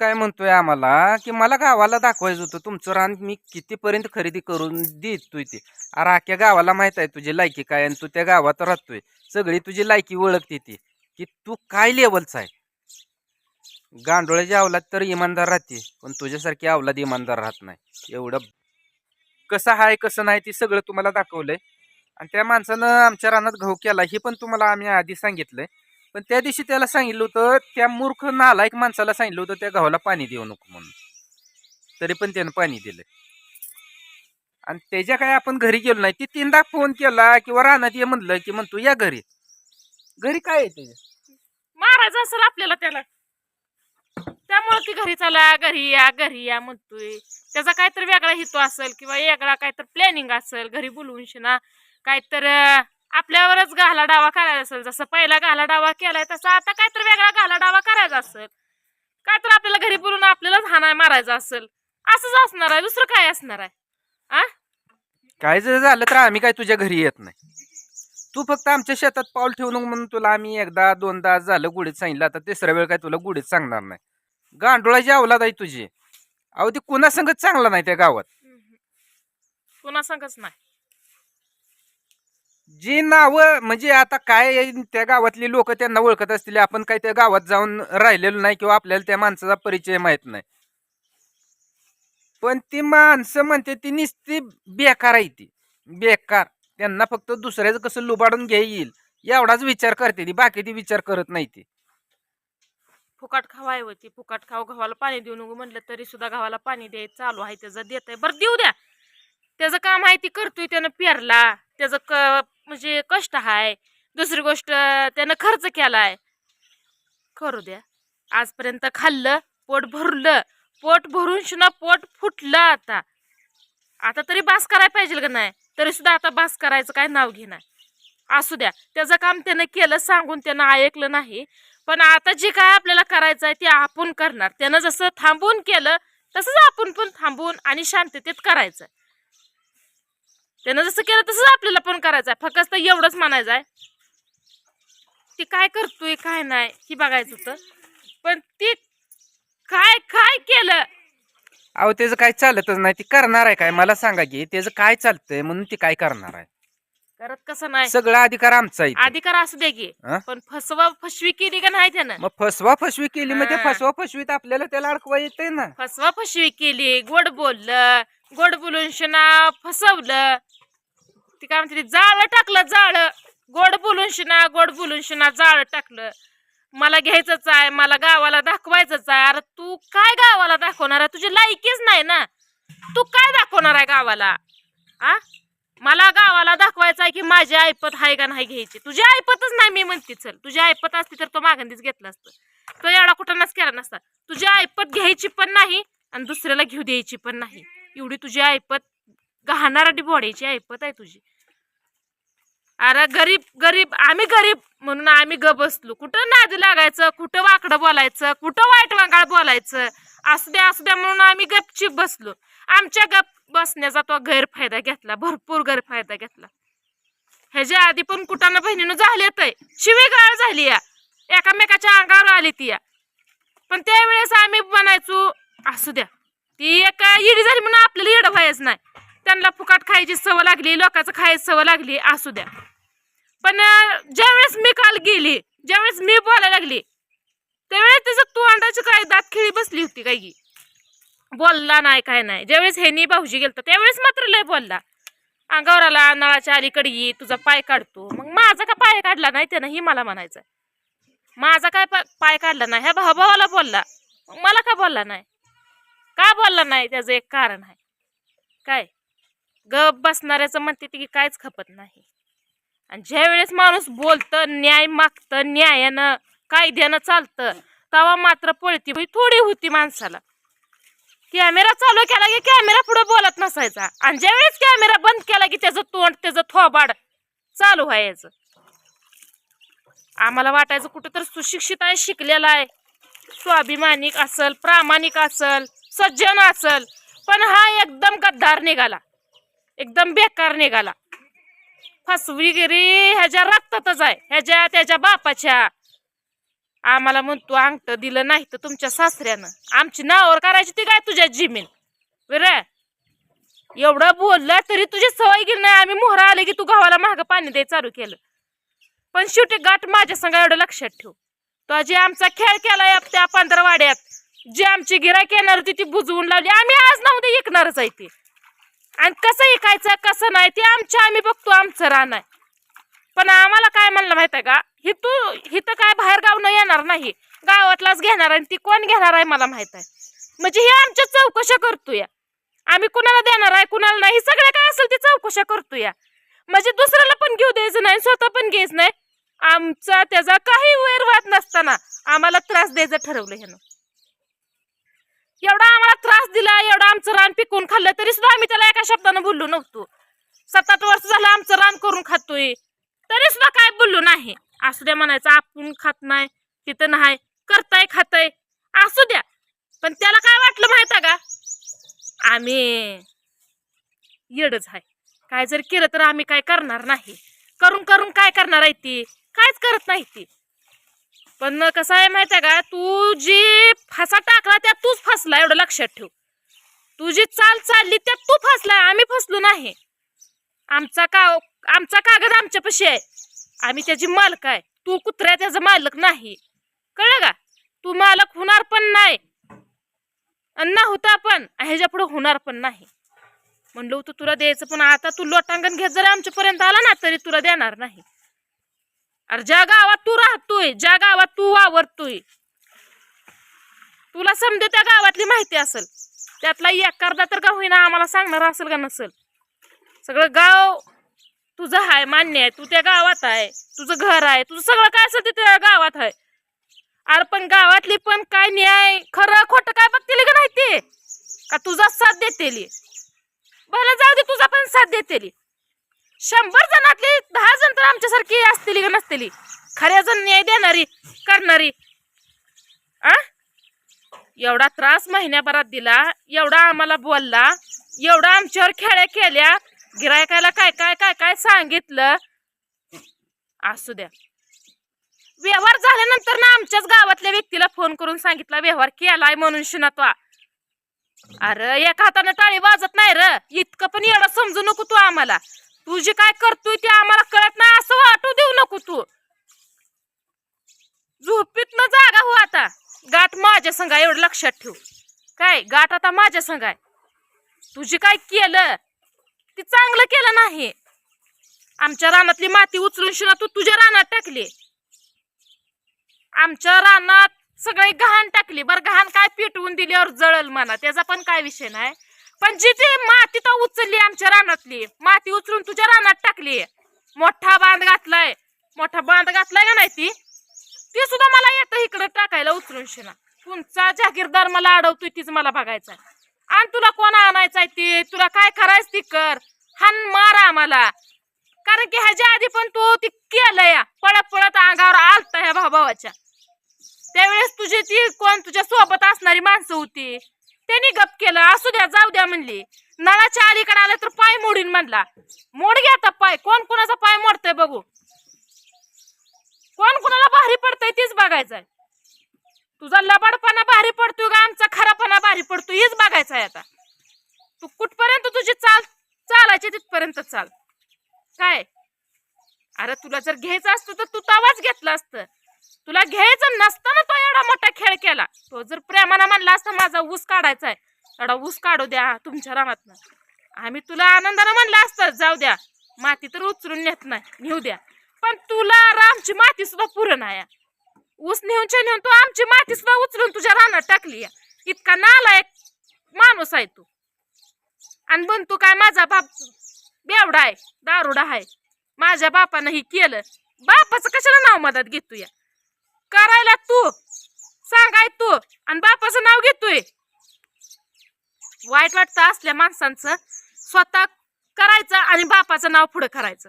काय म्हणतोय आम्हाला की मला गावाला दाखवायचं होतं तुमचं रान मी कितीपर्यंत खरेदी करून देतोय ते. अरे अख्ख्या गावाला माहीत आहे तुझी लायकी काय आणि तू त्या गावात राहतोय. सगळी तुझी लायकी ओळखते ती की तू काय लेवलचा आहे? गांडोळ्याच्या अवलाद तर इमानदार राहते पण तुझ्यासारखी अवलाद इमानदार राहत नाही. एवढं कसं आहे कसं नाही ते सगळं तुम्हाला दाखवलंय. आणि त्या माणसानं आमच्या रानात घाऊ केला हे पण तुम्हाला आम्ही आधी सांगितलंय. पण त्या दिवशी त्याला सांगितलं होतं त्या मूर्ख नालायक माणसाला सांगितलं होतं त्या गव्हाला पाणी देऊ नको म्हणून. तरी पण त्यानं पाणी दिलं. आणि त्याच्या काय आपण घरी गेलो नाही ती तीनदा फोन केला किंवा रानात ये म्हणलं की म्हणतो या घरी. घरी काय आहे त्याच्या महाराज असेल आपल्याला त्याला. त्यामुळे ती घरी चला घरी या घरी या म्हणतोय. त्याचा काहीतरी वेगळा हेतू असेल किंवा वेगळा काहीतरी प्लॅनिंग असेल घरी बोलवून शिना. काहीतरी आपल्यावरच घाला डावा करायचा असेल जसं पहिला घाला डावा केलाय तसा आता काहीतरी वेगळा घाला डावा करायचा असेल. काहीतरी आपल्याला घरी बोलून आपल्यालाच हाणाय मारायचा असेल. असंच असणार आहे दुसरं काय असणार आहे? आ? काय जर झालं तर आम्ही काय तुझ्या घरी येत नाही. तू फक्त आमच्या शेतात पाऊल ठेवू नको म्हणून तुला आम्ही एकदा दोनदा झालं गुढीत सांगितलं आता तिसऱ्या वेळ काय तुला गुढीत सांगणार नाही. गांडोळाची अवलाद आहे तुझी. अहो ती कुणा संगत चांगला नाही त्या गावात. पुन्हा सांगच नाही. जी नावं म्हणजे आता काय त्या गावातली लोक त्यांना ओळखत असतील आपण काही त्या गावात जाऊन राहिलेलो नाही किंवा आपल्याला त्या माणसाचा परिचय माहीत नाही. पण ती माणसं म्हणते ती नुसती बेकार आहे ती. बेकार. त्यांना फक्त दुसऱ्याचं कसं लुबाडून घ्या येईल एवढाच विचार करते ती बाकी ती विचार करत नाही ती. फुकाट खावाय होती फुकाट खाऊ गव्हाला पाणी देऊ नको म्हटलं तरी सुद्धा गव्हाला पाणी द्याय चालू आहे त्याचं देत आहे बरं देऊ द्या. त्याचं काम आहे ती करतोय त्यानं पेरला त्याचं क म्हणजे कष्ट आहे दुसरी गोष्ट त्यानं खर्च केलाय. करू द्या. आजपर्यंत खाल्लं पोट भरलं. पोट भरून शिना पोट फुटलं आता. आता तरी बास करायला पाहिजे का नाही? तरी सुद्धा आता बास करायचं काय नाव घेणार असू द्या. त्याचं काम त्यानं केलं सांगून त्यानं ऐकलं नाही. पण आता जे काय आपल्याला करायचं आहे ते आपण करणार. त्यानं जसं थांबून केलं तसंच आपण पण थांबून आणि शांततेत करायचं. त्यानं जसं केलं तसंच आपल्याला पण करायचं आहे फक्त एवढंच म्हणायचं आहे. ती काय करतोय काय नाही ही बघायचं होतं. पण ती काय काय केलं? अहो त्याचं काय चालतच नाही. ती करणार आहे काय? मला सांगा की त्याचं काय चालतंय म्हणून ती काय करणार आहे? करत कसं नाही? सगळा अधिकार आमचा आहे इथे. अधिकार असू दे की. हा? पण फसवा फसवी केली का नाही त्यानं? मग फसवा फसवी केली. म्हणजे हा. फसवा फसवीत आपल्याला त्याला अडकवा येते ना. फसवा फसवी केली. गोड बोललं. गोड बोलून शिना फसवलं. ती काय म्हणते ती जाळं टाकलं जाळं. गोड बोलून शिना गोड बोलून शिना जाळं टाकलं. मला घ्यायचंच आहे मला गावाला दाखवायचंच आहे. अरे तू काय गावाला दाखवणार आहे? तुझी लायकीच नाही ना. तू काय दाखवणार आहे गावाला? आ? मला गावाला दाखवायचं आहे की माझी ऐपत आहे का नाही घ्यायची? तुझी ऐपतच नाही मी म्हणते चल. तुझी ऐपत असती तर तो मागंदीच घेतला असतं. तो एवढा कुठं केला नसता. तुझी ऐपत घ्यायची पण नाही आणि दुसऱ्याला घेऊ द्यायची पण नाही. एवढी तुझी ऐपत गहाणाराटी बॉडीची ऐपत आहे तुझी. अरे गरीब गरीब आम्ही गरीब म्हणून आम्ही ग बसलो. कुठं नादी लागायचं कुठं वाकडं बोलायचं कुठं वाईट वांगाळ बोलायचं? असू द्या असू द्या म्हणून आम्ही गपचीप बसलो. आमच्या गप बसण्याचा तो गैरफायदा घेतला भरपूर गैरफायदा घेतला. ह्याच्या आधी पण कुठानं बहिणीनं झालेत शिवीगाळ झाली या. एकामेकाच्या अंगावर आली ती या. पण त्यावेळेस आम्ही म्हणायचो असू द्या. ती एक इडी झाली म्हणून आपल्याला येडं व्हायच नाही. त्यांना फुकाट खायची सवय लागली लोकांचं खायची सवय लागली असू द्या. पण ज्यावेळेस मी काल गेली ज्यावेळेस मी बोलायला लागली त्यावेळेस त्याचं तोंडाची काय दात खिळी बसली होती काय की बोलला नाही काय नाही. ज्यावेळेस ह्यानी भाऊजी गेलतो त्यावेळेस मात्र लय बोलला. अंगावर आला नळाच्या अलीकडे ये तुझा पाय काढतो. मग माझा का पाय काढला नाही त्यानं ही मला म्हणायचं माझा काय पाय काढला नाही ह्या भाऊ भावाला बोलला. मग मला का बोलला नाही? का बोलला नाही? त्याचं एक कारण आहे. काय? गप बसणाऱ्याचं म्हणते ती की काहीच खपत नाही. आणि ज्या वेळेस माणूस बोलतं न्याय मागतं न्यायानं कायद्यानं चालतं तेव्हा मात्र पळती थोडी होती माणसाला. कॅमेरा चालू केला की कॅमेरा पुढे बोलत नसायचा. आणि ज्यावेळेस कॅमेरा बंद केला की त्याचं तोंड त्याचं थोबाड चालू व्हायचं. आम्हाला वाटायचं कुठं तर सुशिक्षित आहे शिकलेला आहे. स्वाभिमानिक असल प्रामाणिक असल. सज्जन असल. पण हा एकदम गद्दार निघाला. एकदम बेकार निघाला. फसवीगिरी ह्याच्या रक्तातच आहे. ह्याच्या त्याच्या बापाच्या. आम्हाला म्हणतो अंगठ दिलं नाही तर तुमच्या सासऱ्यानं. आमची नावावर करायची ती काय तुझ्या जिमीन? बरं एवढं बोललं तरी तुझी सवय गेली नाही. आम्ही मोहरा आले की तू गावाला महाग पाणी दे चालू केलं. पण शेवटी गाठ माझ्या संग एवढं लक्षात ठेव. तो जे आमचा खेळ केलाय त्या पंधरवाड्यात जी आमची गिरायक येणार होती ती बुजवून लावली. आम्ही आज ना उद्या ऐकणारच आहे ती. आणि कसं ऐकायचं कसं नाही ते आमच्या आम्ही बघतो आमचं रान आहे. पण आम्हाला काय म्हणलं माहीत आहे का? ही तू हिथं काय बाहेर गाव न येणार नाही. गावातलाच घेणार आणि ती कोण घेणार आहे मला माहीत आहे. म्हणजे हे आमच्या चौकशा करतोय. आम्ही कुणाला देणार आहे कुणाला नाही हे सगळं काय असेल ते चौकशा करतोय. म्हणजे दुसऱ्याला पण घेऊ द्यायचं नाही स्वतः पण घ्यायचं नाही. आमचा त्याचा काही वैरवाद नसताना आम्हाला त्रास द्यायचं ठरवलं ह्यानं. एवढा आम्हाला त्रास दिला एवढा आमचं रान पिकवून खाल्लं तरी सुद्धा आम्ही त्याला एका शब्दानं बोललो नव्हतो. सात आठ वर्ष झालं आमचं रान करून खातोय. तरी सुद्धा काय बोललो नाही. असू द्या म्हणायचं आपण खात नाही तिथं नाही करताय खाताय असू द्या. पण त्याला काय वाटलं माहीत आहे का? आम्ही येडच आहे. काय जर केलं तर आम्ही काय करणार नाही. करून करून काय करणार आहे ती? कायच करत नाही ती. पण कसं आहे माहिती आहे का तू जी फासा टाकला त्यात तूच फसला एवढं लक्षात ठेव. तू जी चाल चालली त्यात तू फसलाय आम्ही फसलो नाही. आमचा का आमचा कागद आमच्यापाशी आहे. आम्ही त्याची मालक आहे. तू कुत्र्या त्याचा मालक नाही. कळलं का? तू मालक होणार पण नाही. आणि ना होता पण ह्याच्या पुढे होणार पण नाही. म्हणलं तू तुला द्यायचं पण आता तू लोटांगण घेत जरी आमच्यापर्यंत आला ना तरी तुला देणार नाही. अरे ज्या गावात तू राहतोय ज्या गावात तू वावरतोय तुला समजे त्या गावातली माहिती असेल. त्यातला एक अर्धा तर का होईना आम्हाला सांगणार असेल का नसेल? सगळं गाव तुझं आहे मान्य आहे. तू त्या गावात आहे तुझं घर आहे तुझं सगळं काय असेल ते त्या गावात आहे. अरे पण गावातली पण काय न्याय? खरं खोटं काय बघतील का नाही ते? का तुझा साथ देतेली? बरं जाऊ दे तुझा पण साथ देतेली. शंभर जणातली दहा जण तर आमच्यासारखी असतील का नसतील? खऱ्या जण न्याय देणारी करणारी. आ? एवढा त्रास महिन्याभरात दिला एवढा आम्हाला बोलला एवढा आमच्यावर खेळ्या केल्या गिरायकाला काय काय काय काय सांगितलं? असू द्या. व्यवहार झाल्यानंतर ना आमच्याच गावातल्या व्यक्तीला फोन करून सांगितला व्यवहार केलाय म्हणून शिना अरे एका हातानं टाळी वाजत नाही र. इतकं पण एवढं समजू नको तू आम्हाला. तू जे काय करतोय ते आम्हाला कळत नाही असं वाटू देऊ नको तू. झोपीतनं जागा हो आता. गाठ माझ्या संग एवढं लक्षात ठेव. काय गाठ आता माझ्या संग आहे तुझी काय केलं? ते चांगलं केलं नाही. आमच्या रानातली माती उचलून शिना तू तुझ्या रानात टाकली. आमच्या रानात सगळी घाण टाकली. बरं घाण काय पेटवून दिल्यावर जळल म्हणा त्याचा पण काय विषय नाही. पण जी ती माती तर उचलली आमच्या रानातली माती उचलून तुझ्या रानात टाकली. मोठा बांध घातलाय. मोठा बांध घातलाय का नाही ती? ती सुद्धा मला येतं इकडे टाकायला उचलून शिना तुमचा जागीरदार मला अडवतोय तीच मला बघायचा आणि तुला कोण आणायचंय ती? तुला काय करायचं ती कर. हान मार आम्हाला. कारण की ह्याच्या आधी पण तू ती केलंय. पळत पळत अंगावर आलता ह्या भावाच्या. त्यावेळेस तुझी ती कोण? तुझ्या सोबत असणारी माणसं होती. त्यांनी गप केलं असू द्या जाऊ द्या म्हणली. नळाच्या अलीकडे आलं तर पाय मोडीन म्हणला. मोड घ्या आता पाय कोण कुणाचा पाय मोडतंय बघू. कोण कुणाला भारी पडतंय तीच बघायचंय. तुझा लबाडपणा भारी पडतोय का आमचा खरापणा भारी पडतोय हीच बघायचा आहे आता. तू कुठपर्यंत तुझी चाल चालायची तिथपर्यंत चाल. काय? अरे तुला जर घ्यायचं असतं तर तू तवाच घेतला असतं. तुला घ्यायचं नसताना तो एवढा मोठा खेळ केला. तो जर प्रेमानं म्हणला असता माझा ऊस काढायचा आहे एवढा ऊस काढू द्या तुमच्या रानातनं. आम्ही तुला आनंदानं म्हणलं असतं जाऊ द्या. माती तर उचलून नेत नाही नेऊ द्या. पण तुला रामची माती सुद्धा पुरण आहे ऊस नेऊनच्या नेऊन तू आमची माती सुद्धा उचलून तुझ्या रानात टाकली इतका नालायक माणूस आहे तू. आणि बन तू काय माझा बाप बेवडा आहे दारुडा आहे. माझ्या बापानं ही केलं. बापाचं कशाला नाव मदत या? करायला तू. सांगाय तू. आणि बापाचं नाव घेतोय वाईट वाटतं असल्या माणसांचं स्वतः करायचं आणि बापाचं नाव पुढे करायचं.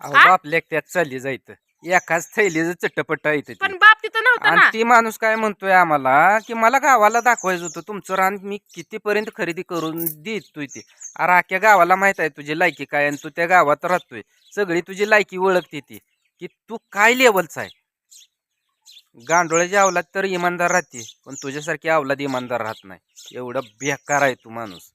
अहो हा? बाप लेखत्यात चालली जायचं एकाच थैलीचं चटपट आहे पण बाप तिथं नव्हता आणि ना. ती माणूस काय म्हणतोय आम्हाला की मला गावाला दाखवायचं होतं तुमचं रान मी कितीपर्यंत खरेदी करून देतोय ते. अरे अख्ख्या गावाला माहीत आहे तुझी लायकी काय आणि तू त्या गावात राहतोय. सगळी तुझी लायकी ओळखते ती. की तू काय लेवलचा आहे? गांडोळ्याची अवलाद तर इमानदार राहते पण तुझ्यासारखी अवलाद इमानदार राहत नाही. एवढं बेकार आहे तू माणूस.